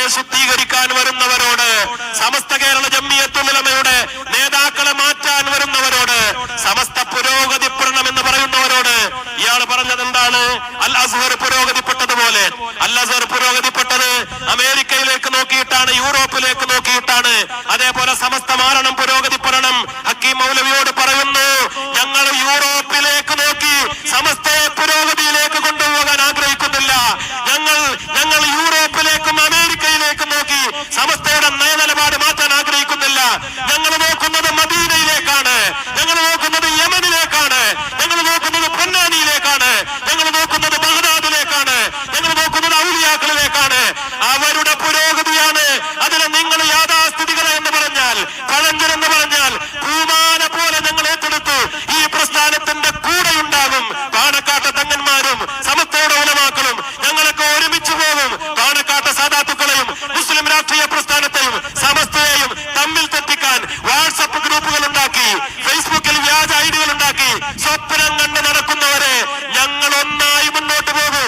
സമസ്തയെ ശുദ്ധീകരിക്കാൻ വരുന്നവരോട് സമസ്ത കേരള ജമ്മിയത്തുലമയുടെ നേതാക്കളെ മാറ്റാൻ വരുന്നവരോട് സമസ്ത പുരോഗതി പ്രണം എന്ന് പറയുന്നവരോട് ഇയാൾ പറഞ്ഞത് എന്താണ്? അൽ അസ്ഹർ പുരോഗതിപ്പെട്ടതുപോലെ. അൽ അസ്ഹർ പുരോഗതിപ്പെട്ടത് അമേരിക്കയിലേക്ക് നോക്കിയിട്ടാണ് യൂറോപ്പിലേക്ക് നോക്കിയിട്ടാണ്. അതേപോലെ സമസ്ത മാറണം പുരോഗതിപ്പെടണം. ഹക്കീം മൗലവിയോട് പറയുന്നു ഞങ്ങൾ യൂറോപ്പിലേക്ക് നോക്കി സമസ്തയെ പുരോഗതിയിലേക്ക് കൊണ്ടുപോകാൻ ആഗ്രഹിക്കുന്നില്ല. ഞങ്ങൾ ഞങ്ങൾ മദീനയിലേക്ക് നോക്കി. സമസ്തയുടെ നയനിലപാട് മാറ്റാൻ ആഗ്രഹിക്കുന്നില്ല. ഞങ്ങൾ നോക്കുന്നത് മദീനയിലേക്കാണ്. ഞങ്ങൾ നോക്കുന്നത് യമനിലേക്കാണ്. ഞങ്ങൾ നോക്കുന്നത് പൊന്നാനിയിലേക്കാണ്. ഞങ്ങൾ നോക്കുന്നത് ബഹദാദിലേക്കാണ് ഞങ്ങൾ നോക്കുന്നത് ഔലിയാക്കളിലേക്കാണ്. അവരുടെ പുരോഗതിയാണ്. അതിന് നിങ്ങൾ യാഥാസ്ഥിതികത എന്ന് പറഞ്ഞാൽ പഴഞ്ചൻ എന്ന് പറഞ്ഞാൽ മുന്നോട്ട് പോകൂ